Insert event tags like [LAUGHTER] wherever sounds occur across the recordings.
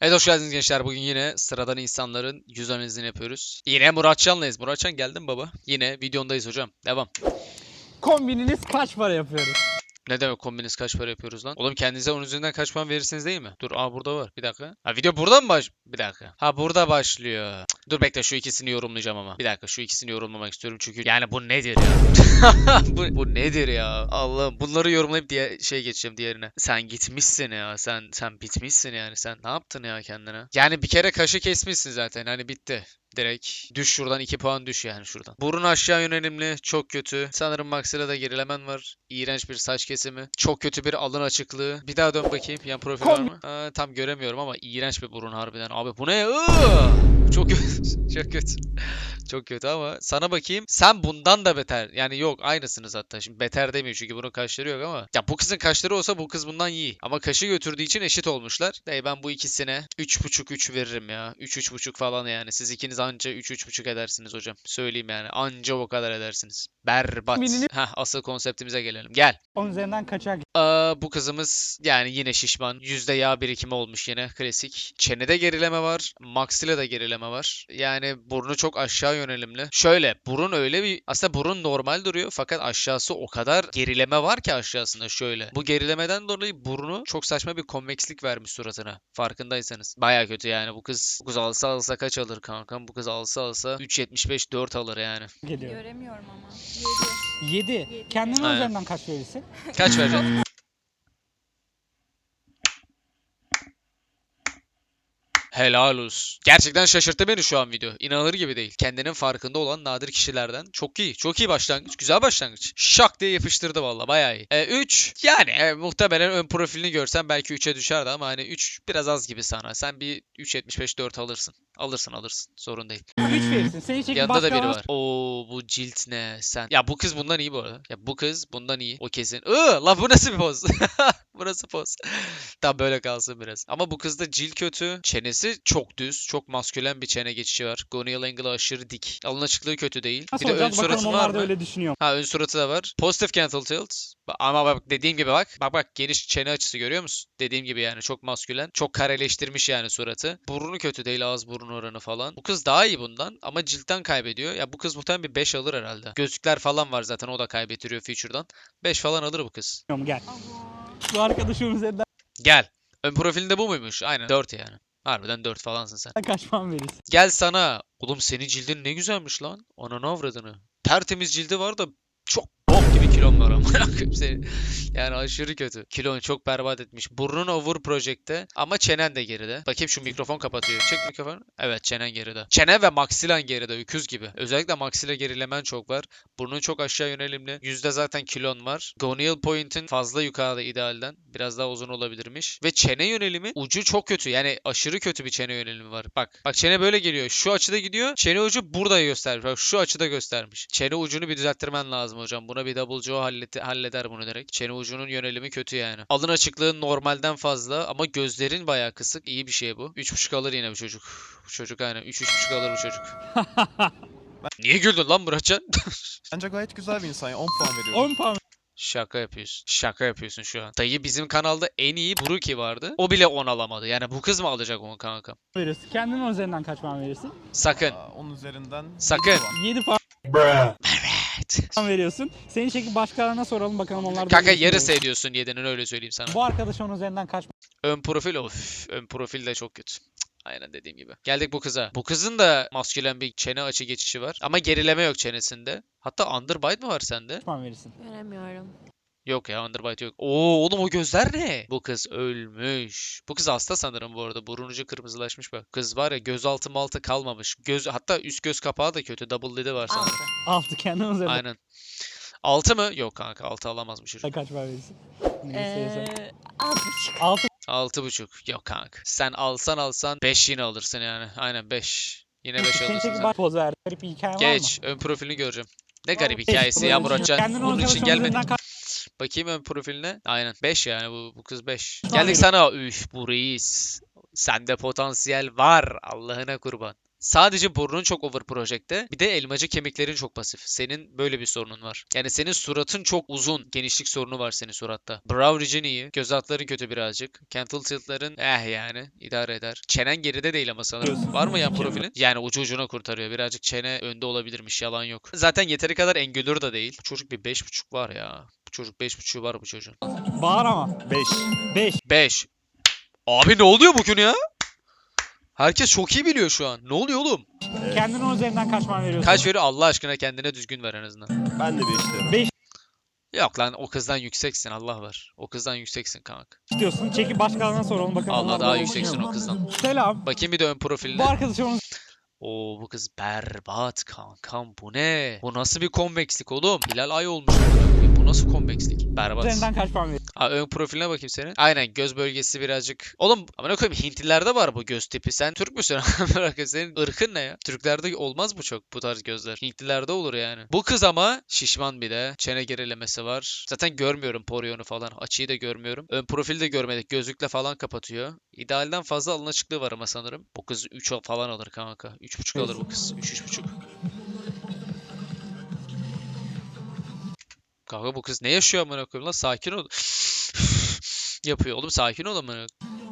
Evet hoş geldiniz gençler. Bugün yine sıradan insanların yüz analizini yapıyoruz. Yine Muratcan'layız. Muratcan geldin baba. Yine videondayız hocam. Devam. Kombininiz kaç para yapıyoruz? Ne demek kombiniz kaç para yapıyoruz lan? Oğlum kendinize onun üzerinden kaç puan verirsiniz değil mi? Dur aa burada var. Bir dakika. Ha video burada mı baş... Bir dakika. Ha burada başlıyor. Dur bekle şu ikisini yorumlayacağım ama. Bir dakika şu ikisini yorumlamak istiyorum çünkü yani bu nedir ya? [LAUGHS] bu, bu nedir ya? Allah'ım bunları yorumlayıp diye şey geçeceğim diğerine. Sen gitmişsin ya. Sen sen bitmişsin yani. Sen ne yaptın ya kendine? Yani bir kere kaşı kesmişsin zaten. Hani bitti. Direkt düş şuradan 2 puan düş yani şuradan. Burun aşağı yönelimli çok kötü. Sanırım Maxilla'da gerilemen var. İğrenç bir saç kesimi. Çok kötü bir alın açıklığı. Bir daha dön bakayım. Yan profil var mı? Aa, tam göremiyorum ama iğrenç bir burun harbiden. Abi bu ne? Iıı! Çok kötü. [LAUGHS] çok kötü. Çok kötü ama sana bakayım. Sen bundan da beter. Yani yok aynısınız hatta. Şimdi beter demiyor çünkü bunun kaşları yok ama. Ya bu kızın kaşları olsa bu kız bundan iyi. Ama kaşı götürdüğü için eşit olmuşlar. Dey ben bu ikisine 3.5-3 veririm ya. 3-3.5 falan yani. Siz ikiniz anca 3-3.5 edersiniz hocam. Söyleyeyim yani. Anca o kadar edersiniz. Berbat. Minini- Heh asıl konseptimize gelelim. Gel. 10 üzerinden kaçar? Aa, bu kızımız yani yine şişman. Yüzde yağ birikimi olmuş yine klasik. Çenede gerileme var. Maxilla'da gerileme var. Yani burnu çok aşağı yönelimli. Şöyle burun öyle bir aslında burun normal duruyor fakat aşağısı o kadar gerileme var ki aşağısında şöyle. Bu gerilemeden dolayı burnu çok saçma bir konvekslik vermiş suratına. Farkındaysanız. Baya kötü yani bu kız bu kız alsa alsa kaç alır kankam? Bu kız alsa alsa 3.75 4 alır yani. Geliyor. Göremiyorum ama. 7. Yedi. Kendine Aynen. üzerinden kaç verirsin? Kaç [LAUGHS] vereceksin? Helal olsun. Gerçekten şaşırttı beni şu an video. İnanılır gibi değil. Kendinin farkında olan nadir kişilerden. Çok iyi. Çok iyi başlangıç. Güzel başlangıç. Şak diye yapıştırdı valla. Bayağı iyi. 3. yani e, muhtemelen ön profilini görsem belki 3'e düşerdi ama hani 3 biraz az gibi sana. Sen bir 3.75 4 alırsın. Alırsın alırsın. Sorun değil. 3 verirsin. Seni çekip Yanında da biri var. Oo bu cilt ne sen. Ya bu kız bundan iyi bu arada. Ya bu kız bundan iyi. O kesin. Iı, la bu nasıl bir poz? [LAUGHS] bu nasıl poz? [LAUGHS] Tam böyle kalsın biraz. Ama bu kızda cilt kötü. Çenesi çok düz. Çok maskülen bir çene geçişi var. Gonial angle'ı aşırı dik. Alın açıklığı kötü değil. Nasıl bir de ön olacak bakalım suratı var onlar da mı? öyle düşünüyor. Ha ön suratı da var. Positive canthal tilt. Ama bak dediğim gibi bak. Bak bak geniş çene açısı görüyor musun? Dediğim gibi yani çok maskülen. Çok kareleştirmiş yani suratı. Burnu kötü değil ağız burun oranı falan. Bu kız daha iyi bundan ama ciltten kaybediyor. Ya bu kız muhtemelen bir 5 alır herhalde. Gözlükler falan var zaten o da kaybettiriyor feature'dan. 5 falan alır bu kız. Gel. Bu arkadaşım üzerinden Gel. Ön profilinde bu muymuş? Aynen 4 yani. Harbiden 4 falansın sen. kaç puan verirsin? Gel sana. Oğlum senin cildin ne güzelmiş lan. Ananı avradını. Tertemiz cildi var da çok bok gibi kilon var ama. Yani aşırı kötü. Kilon çok berbat etmiş. Burnun over project'te ama çenen de geride. Bakayım şu mikrofon kapatıyor. Çek mikrofonu. Evet çenen geride. Çene ve maksilen geride. Öküz gibi. Özellikle maksile gerilemen çok var. Burnun çok aşağı yönelimli. Yüzde zaten kilon var. Gonial point'in fazla yukarıda idealden. Biraz daha uzun olabilirmiş. Ve çene yönelimi ucu çok kötü. Yani aşırı kötü bir çene yönelimi var. Bak. Bak çene böyle geliyor. Şu açıda gidiyor. Çene ucu burada göstermiş. Bak şu açıda göstermiş. Çene ucunu bir düzelttirmen lazım hocam. Buna bir double jaw halleti- halleder bunu direkt. Çene ucunun yönelimi kötü yani. Alın açıklığı normalden fazla ama gözlerin bayağı kısık. İyi bir şey bu. 3.5 alır yine bu çocuk. Bu çocuk aynen. 3-3.5 alır bu çocuk. [LAUGHS] Niye güldün lan Muratcan? [LAUGHS] Bence gayet güzel bir insan ya. 10 puan veriyorum. 10 puan Şaka yapıyorsun. Şaka yapıyorsun şu an. Dayı bizim kanalda en iyi Buruki vardı. O bile 10 alamadı. Yani bu kız mı alacak onu kanka? verirsin. Kendine üzerinden kaç puan verirsin? Sakın. Aa, 10 üzerinden Sakın. 7 puan. 7 puan Evet. veriyorsun. Seni çekip başkalarına soralım bakalım onlar da Kanka düşünüyor. ediyorsun 7'nin öyle söyleyeyim sana. Bu arkadaş 10 üzerinden kaç Ön profil of. Ön profil de çok kötü. Aynen dediğim gibi. Geldik bu kıza. Bu kızın da maskülen bir çene açı geçişi var. Ama gerileme yok çenesinde. Hatta underbite mi var sende? puan verirsin? Göremiyorum. Yok ya underbite yok. Oo oğlum o gözler ne? Bu kız ölmüş. Bu kız hasta sanırım bu arada. Burun ucu kırmızılaşmış bak. Kız var ya göz altı maltı kalmamış. Göz hatta üst göz kapağı da kötü. Double lidi var sanırım. 6 kendine üzerinden Aynen. 6 mı? Yok kanka 6 alamazmış çocuk. kaç puan verirsin? Neyse. Buçuk. 6 Altı buçuk. Yok kanka. Sen alsan alsan 5 yine alırsın yani. Aynen 5. Yine 5 Seni [LAUGHS] alırsın sen. baş poz ver. Garip bir hikaye var mı? Geç. Ön profilini göreceğim. Ne garip hikayesi ya Muratcan. Bunun için kaç Bakayım ön profiline. Aynen. 5 yani bu, bu kız 5. Tamam. Geldik sana. Üf bu reis. Sende potansiyel var. Allah'ına kurban. Sadece burnun çok over projekte. Bir de elmacık kemiklerin çok pasif. Senin böyle bir sorunun var. Yani senin suratın çok uzun. Genişlik sorunu var senin suratta. Brow region iyi. Göz altların kötü birazcık. Cantle tiltların eh yani idare eder. Çenen geride değil ama sanırım. Var mı yan profilin? Yani ucu ucuna kurtarıyor. Birazcık çene önde olabilirmiş. Yalan yok. Zaten yeteri kadar engülür de değil. Bu çocuk bir 5.5 var ya. Bu çocuk 5.5 var bu çocuğun. Bağır ama. 5. 5. 5. Abi ne oluyor bugün ya? Herkes çok iyi biliyor şu an. Ne oluyor oğlum? Kendin onun üzerinden kaç puan veriyorsun? Kaç veriyor Allah aşkına kendine düzgün ver en azından. Ben de 5 derim. Yok lan o kızdan yükseksin Allah var. O kızdan yükseksin kanka. diyorsun. Çekip başkalarına soralım bakalım. Allah daha da yükseksin o kızdan. Selam. Bakayım bir de ön Bu profiline. arkadaşımız Oo bu kız berbat kankam bu ne? Bu nasıl bir konvekslik oğlum? Hilal ay olmuş. Nasıl konvekslik? Berbat. üzerinden kaç puan veriyorsun? Aa, ön profiline bakayım senin. Aynen göz bölgesi birazcık. Oğlum amına koyayım Hintlilerde var bu göz tipi. Sen Türk müsün? [LAUGHS] Amına senin ırkın ne ya? Türklerde olmaz bu çok bu tarz gözler. Hintlilerde olur yani. Bu kız ama şişman bir de. Çene gerilemesi var. Zaten görmüyorum poryonu falan. Açıyı da görmüyorum. Ön profili de görmedik. Gözlükle falan kapatıyor. İdealden fazla alın açıklığı var ama sanırım. Bu kız 3 falan alır kanka. 3.5 alır bu kız. 3-3.5. Kanka bu kız ne yaşıyor amına koyayım lan? Sakin ol. [SIGHS] Yapıyor oğlum sakin ol amına.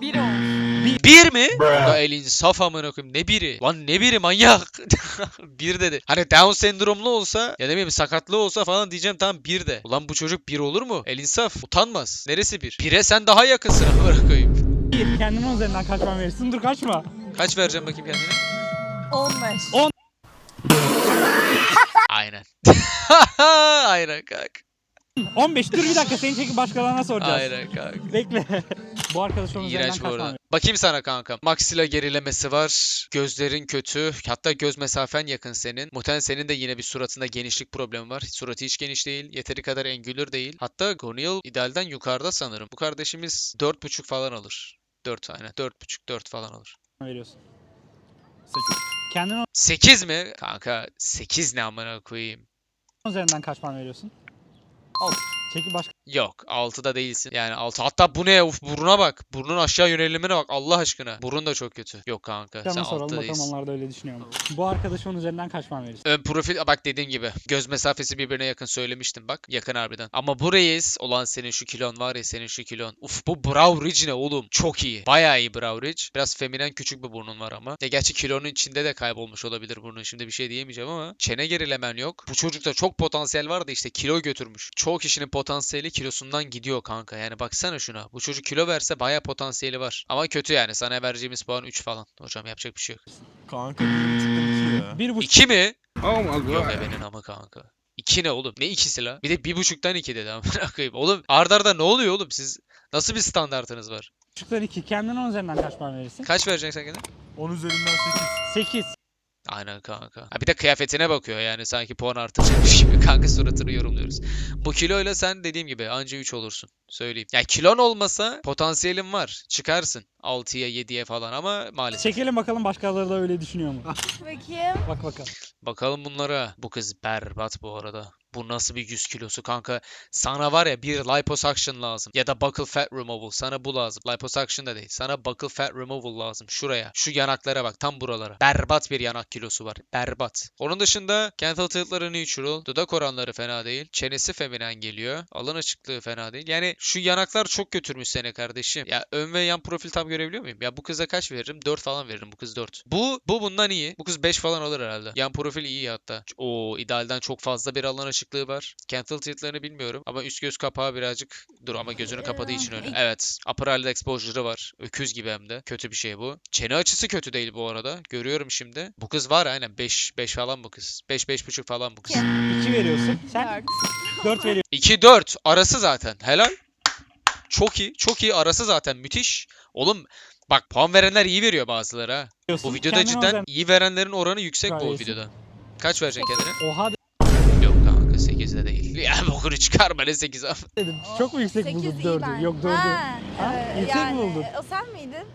Bir olmuş. Bir mi? Ya el insaf amına koyayım. Ne biri? Lan ne biri manyak. [LAUGHS] bir dedi. Hani Down sendromlu olsa ya ne bileyim sakatlığı olsa falan diyeceğim tamam bir de. Ulan bu çocuk bir olur mu? El insaf. Utanmaz. Neresi bir? Bire sen daha yakınsın amına koyayım. Bir. Kendin onun üzerinden kaç puan verirsin? Dur kaçma. Kaç vereceğim bakayım kendine? 15. On. Aynen. [LAUGHS] Aynen kanka. 15. Dur bir dakika seni çekip başkalarına soracağız. Aynen kanka. Bekle. bu arkadaşımın üzerinden İğrenç bu arada. Bakayım sana kanka. Maxilla gerilemesi var. Gözlerin kötü. Hatta göz mesafen yakın senin. Muhtemelen senin de yine bir suratında genişlik problemi var. Suratı hiç geniş değil. Yeteri kadar engülür değil. Hatta Gonial idealden yukarıda sanırım. Bu kardeşimiz 4.5 falan alır. 4 aynen. 4.5 4 falan alır. veriyorsun? 8. Kendin onun 8 mi? Kanka 8 ne amına koyayım. üzerinden kaç puan veriyorsun? Al. Çekip başka Yok 6'da değilsin. Yani 6. Hatta bu ne? Uf buruna bak. Burnun aşağı yönelimine bak Allah aşkına. Burun da çok kötü. Yok kanka sen soralım 6'da bakalım değilsin. onlar da öyle düşünüyor mu? Bu arkadaşımın üzerinden kaç puan verirsin? Ön profil bak dediğim gibi göz mesafesi birbirine yakın söylemiştim bak yakın harbiden. Ama bu reis olan senin şu kilon var ya senin şu kilon. Uf bu brow ridge ne oğlum çok iyi. Bayağı iyi brow ridge. Biraz feminen küçük bir burnun var ama. Ya gerçi kilonun içinde de kaybolmuş olabilir burnun. Şimdi bir şey diyemeyeceğim ama çene gerilemen yok. Bu çocukta çok potansiyel var da işte kilo götürmüş. Çoğu kişinin potansiyeli kilosundan gidiyor kanka. Yani baksana şuna. Bu çocuk kilo verse bayağı potansiyeli var. Ama kötü yani. Sana vereceğimiz puan 3 falan. Hocam yapacak bir şey yok. Kanka 1.5'dan 2 ya. Bir buçuk. 2 mi? Oh my Yok god. ebenin ama kanka. İki ne oğlum? Ne ikisi la? Bir de bir buçuktan iki dedi amına [LAUGHS] koyayım. Oğlum arda arda ne oluyor oğlum? Siz nasıl bir standartınız var? buçuktan 2. Kendin onun üzerinden kaç puan verirsin? Kaç vereceksin sen gene? 10 üzerinden 8. 8. Aynen kanka. Ha bir de kıyafetine bakıyor yani sanki puan artıracakmış gibi. [LAUGHS] Kanka suratını yorumluyoruz. Bu kiloyla sen dediğim gibi anca 3 olursun. Söyleyeyim. Ya kilon olmasa potansiyelin var. Çıkarsın 6'ya 7'ye falan ama maalesef. Çekelim bakalım başkaları da öyle düşünüyor mu? Bakayım. Bak bakalım. Bakalım bunlara. Bu kız berbat bu arada. Bu nasıl bir 100 kilosu kanka? Sana var ya bir liposuction lazım. Ya da buccal fat removal. Sana bu lazım. Liposuction da değil. Sana buccal fat removal lazım. Şuraya. Şu yanaklara bak. Tam buralara. Berbat bir yanak kilosu var. Berbat. Onun dışında canthal tiltları neutral. Dudak oranları fena değil. Çenesi feminen geliyor. Alın açıklığı fena değil. Yani şu yanaklar çok götürmüş seni kardeşim. Ya ön ve yan profil tam görebiliyor muyum? Ya bu kıza kaç veririm? 4 falan veririm. Bu kız 4. Bu bu bundan iyi. Bu kız 5 falan alır herhalde. Yan profil iyi hatta. O idealden çok fazla bir alan açıklığı var. Canthal tiltlarını bilmiyorum ama üst göz kapağı birazcık dur ama gözünü kapadığı için öyle. Evet. Upper eyelid exposure'ı var. Öküz gibi hem de. Kötü bir şey bu. Çene açısı kötü değil bu arada. Görüyorum şimdi. Bu kız var aynen 5 5 falan bu kız. 5 5.5 falan bu kız. 2 veriyorsun. Sen Dört. 4 veriyorsun. 2 4 arası zaten. Helal. Çok iyi. Çok iyi arası zaten. Müthiş. Oğlum bak puan verenler iyi veriyor bazıları ha. Bu videoda Kendin cidden iyi verenlerin oranı yüksek bu Gayet iyi. videoda. Kaç vereceksin kendine? Oha Yok kanka 8'de değil. [LAUGHS] Ya bokunu çıkarma ne 8 abi. dedim. Çok mu yüksek buldun iyi 4'ü? ben. Yok 4'ü. Ha, Ha? Yüksek mi yani, buldun? O sen miydin?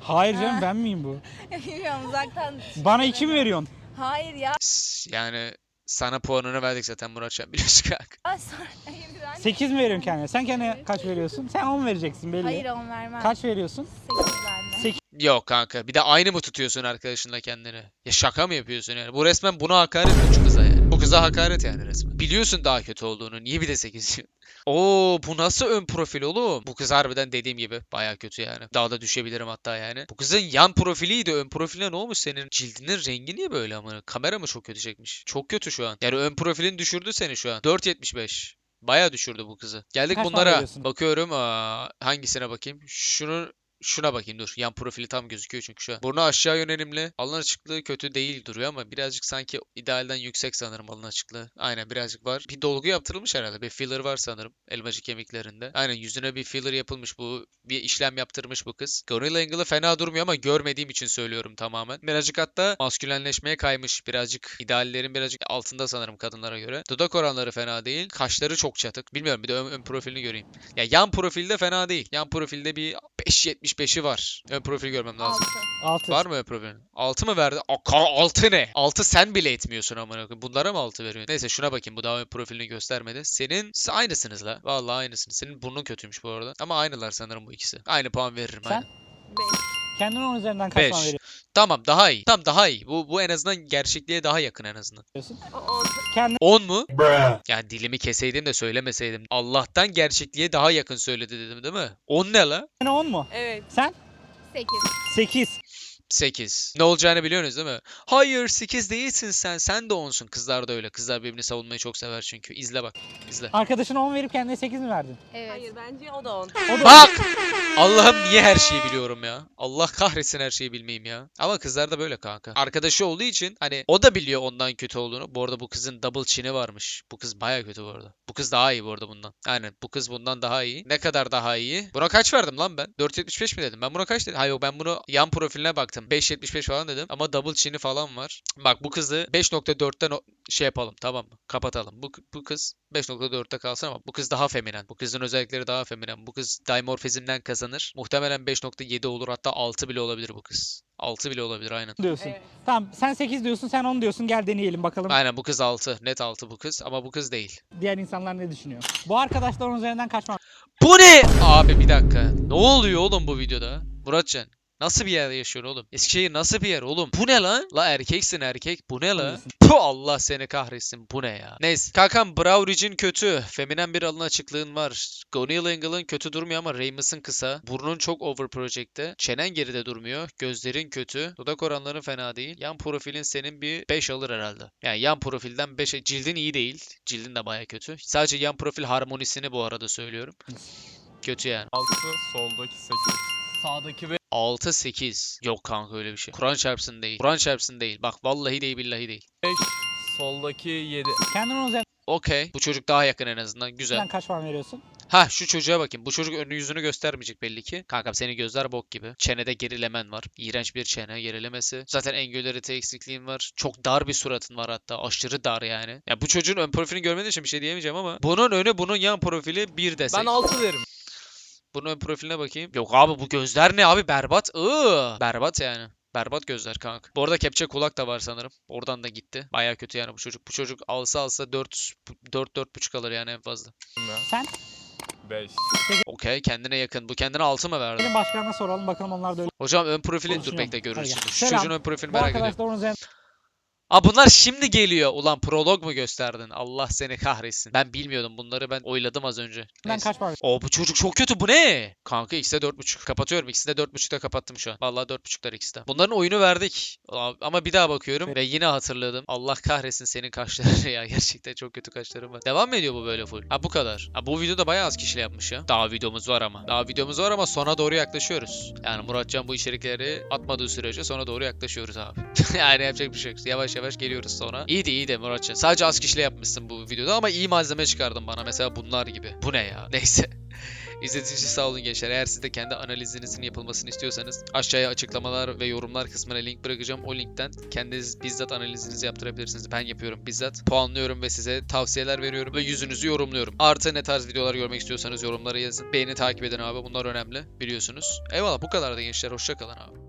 Hayır canım Ha. ben miyim bu? [LAUGHS] Bilmiyorum uzaktan. [LAUGHS] Bana 2 mi veriyorsun? Hayır ya. S- Yani sana puanını verdik zaten Muratcan biliyorsun kanka. Ay sonra. Hayır, ben- 8 mi veriyorsun kendine? Sen kendine kaç veriyorsun? Sen 10 vereceksin belli. Hayır on vermem. Kaç veriyorsun? 8 bende. 8. Yok kanka. Bir de aynı mı tutuyorsun arkadaşınla kendini? Ya şaka mı yapıyorsun yani? Bu resmen buna hakaret mi şu kıza? Bu kıza hakaret yani resmen. Biliyorsun daha kötü olduğunu. Niye bir de 8 diyor? [LAUGHS] Oo bu nasıl ön profil oğlum? Bu kız harbiden dediğim gibi baya kötü yani. Daha da düşebilirim hatta yani. Bu kızın yan profiliydi. Ön profiline ne olmuş senin? Cildinin rengi niye böyle ama? Kamera mı çok kötü çekmiş? Çok kötü şu an. Yani ön profilin düşürdü seni şu an. 4.75. Baya düşürdü bu kızı. Geldik puan bunlara. Bakıyorum. Aa, hangisine bakayım? Şunu Şuna bakayım dur. Yan profili tam gözüküyor çünkü şu an. Burnu aşağı yönelimli. Alın açıklığı kötü değil duruyor ama birazcık sanki idealden yüksek sanırım alın açıklığı. Aynen birazcık var. Bir dolgu yaptırılmış herhalde. Bir filler var sanırım. Elmacık kemiklerinde. Aynen yüzüne bir filler yapılmış bu. Bir işlem yaptırmış bu kız. Gorilla Angle'ı fena durmuyor ama görmediğim için söylüyorum tamamen. Birazcık hatta maskülenleşmeye kaymış. Birazcık ideallerin birazcık altında sanırım kadınlara göre. Dudak oranları fena değil. Kaşları çok çatık. Bilmiyorum bir de ön, ön profilini göreyim. Ya yan profilde fena değil. Yan profilde bir 5.75'i var. Ön profil görmem lazım. 6. 6. Var mı ön profilin? 6 mı verdi? Aa, 6 ne? 6 sen bile etmiyorsun amına koyayım. Bunlara mı 6 veriyorsun? Neyse şuna bakayım. Bu daha ön profilini göstermedi. Senin aynısınız la. Vallahi aynısınız. Senin burnun kötüymüş bu arada. Ama aynılar sanırım bu ikisi. Aynı puan veririm Sen? aynen. 5. Kendine 10 üzerinden kaç Beş. puan Tamam daha iyi. Tamam daha iyi. Bu bu en azından gerçekliğe daha yakın en azından. veriyorsun? 6. Kendine 10 mu? Yani dilimi keseydim de söylemeseydim. Allah'tan gerçekliğe daha yakın söyledi dedim değil mi? 10 ne la? 10 mu? Evet. Sen? 8. 8. 8. Ne olacağını biliyorsunuz değil mi? Hayır 8 değilsin sen. Sen de 10'sun. Kızlar da öyle. Kızlar birbirini savunmayı çok sever çünkü. İzle bak. İzle. Arkadaşına 10 verip kendine 8 mi verdin? Evet. Hayır bence o da on. O da Bak! Allah'ım niye her şeyi biliyorum ya? Allah kahretsin her şeyi bilmeyeyim ya. Ama kızlar da böyle kanka. Arkadaşı olduğu için hani o da biliyor ondan kötü olduğunu. Bu arada bu kızın double chin'i varmış. Bu kız baya kötü bu arada. Bu kız daha iyi bu arada bundan. Aynen bu kız bundan daha iyi. Ne kadar daha iyi? Buna kaç verdim lan ben? 4.75 mi dedim? Ben buna kaç dedim? Hayır yok ben bunu yan profiline baktım. 5.75 falan dedim. Ama double chin'i falan var. Bak bu kızı 5.4'ten o- şey yapalım tamam mı? Kapatalım. Bu, bu kız 5.4'te kalsın ama bu kız daha feminen. Bu kızın özellikleri daha feminen. Bu kız dimorfizmden kazanır. Muhtemelen 5.7 olur hatta 6 bile olabilir bu kız. 6 bile olabilir aynen. diyorsun. Evet. Tamam sen 8 diyorsun sen 10 diyorsun gel deneyelim bakalım Aynen bu kız 6. Net 6 bu kız ama bu kız değil. diğer insanlar ne düşünüyor. Bu arkadaşlar 10 üzerinden kaç puan Bu ne? Abi bir dakika. Ne oluyor oğlum bu videoda? Muratcan. Nasıl bir yerde yaşıyorsun oğlum? Eskişehir nasıl bir yer oğlum? Bu ne lan? La erkeksin erkek. Bu ne la? Puh Allah seni kahretsin. Bu ne ya? Neyse. Kankam Brow Ridge'in kötü. Feminen bir alın açıklığın var. Gonil Angle'ın kötü durmuyor ama Ramus'ın kısa. Burnun çok over project'te. Çenen geride durmuyor. Gözlerin kötü. Dudak oranların fena değil. Yan profilin senin bir 5 alır herhalde. Yani yan profilden 5 cildin iyi değil. Cildin de baya kötü. Sadece yan profil harmonisini bu arada söylüyorum. Kötü yani. 6 soldaki 8. Sağdaki ve 6 8. Yok kanka öyle bir şey. Kur'an çarpsın değil. Kur'an çarpsın değil. Bak vallahi değil billahi değil. 5, soldaki 7. kendine 10 üzerinden Okey. Bu çocuk daha yakın en azından. Güzel. kaç puan veriyorsun? Ha şu çocuğa bakayım. Bu çocuk önünü yüzünü göstermeyecek belli ki. Kankam senin gözler bok gibi. Çenede gerilemen var. İğrenç bir çene gerilemesi. Zaten engülerite eksikliğin var. Çok dar bir suratın var hatta. Aşırı dar yani. Ya bu çocuğun ön profilini görmediğim için bir şey diyemeyeceğim ama bunun önü bunun yan profili bir desek. Ben 6 veririm. Bunun ön profiline bakayım. Yok abi bu gözler ne abi? Berbat. Iı. Berbat yani. Berbat gözler kanka. Bu arada kepçe kulak da var sanırım. Oradan da gitti. Baya kötü yani bu çocuk. Bu çocuk alsa alsa 4 4 4.5 alır yani en fazla. Sen 5. Okey kendine yakın. Bu kendine 6 mı verdi? benim başkanına soralım bakalım onlar da öyle. Hocam ön profili dur bekle görürüz. Şu Selam. çocuğun ön profilini Bu merak ediyorum. arkadaşlar 10 üzerinden Aa bunlar şimdi geliyor. Ulan prolog mu gösterdin? Allah seni kahretsin. Ben bilmiyordum bunları ben oyladım az önce. Neyse. kaç puan Oo bu çocuk çok kötü bu ne? Kanka ikisi de 4.5. Kapatıyorum. İkisi de 4.5'ta kapattım şu an. Vallahi 4.5'lar ikisi de. Bunların oyunu verdik. Ama bir daha bakıyorum ve yine hatırladım. Allah kahretsin senin kaşlarını [LAUGHS] ya. Gerçekten çok kötü kaşların var. Devam mı ediyor bu böyle full? Ha bu kadar. Ha bu videoda bayağı az kişiyle yapmış ya. Daha videomuz var ama. Daha videomuz var ama sona doğru yaklaşıyoruz. Yani Muratcan bu içerikleri atmadığı sürece sona doğru yaklaşıyoruz abi. [LAUGHS] yani yapacak bir şey yok. Yavaş geliyoruz sonra. İyiydi iyiydi Muratcan. Sadece az kişiyle yapmışsın bu videoda ama iyi malzeme çıkardın bana. Mesela bunlar gibi. Bu ne ya? [LAUGHS] Neyse. İzlediğiniz için sağ olun gençler. Eğer siz de kendi analizinizin yapılmasını istiyorsanız aşağıya açıklamalar ve yorumlar kısmına link bırakacağım. O linkten kendiniz bizzat analizinizi yaptırabilirsiniz. Ben yapıyorum bizzat. Puanlıyorum ve size tavsiyeler veriyorum ve yüzünüzü yorumluyorum. Artı ne tarz videolar görmek istiyorsanız yorumlara yazın. Beğeni takip edin abi. Bunlar önemli biliyorsunuz. Eyvallah bu kadar da gençler. Hoşçakalın abi.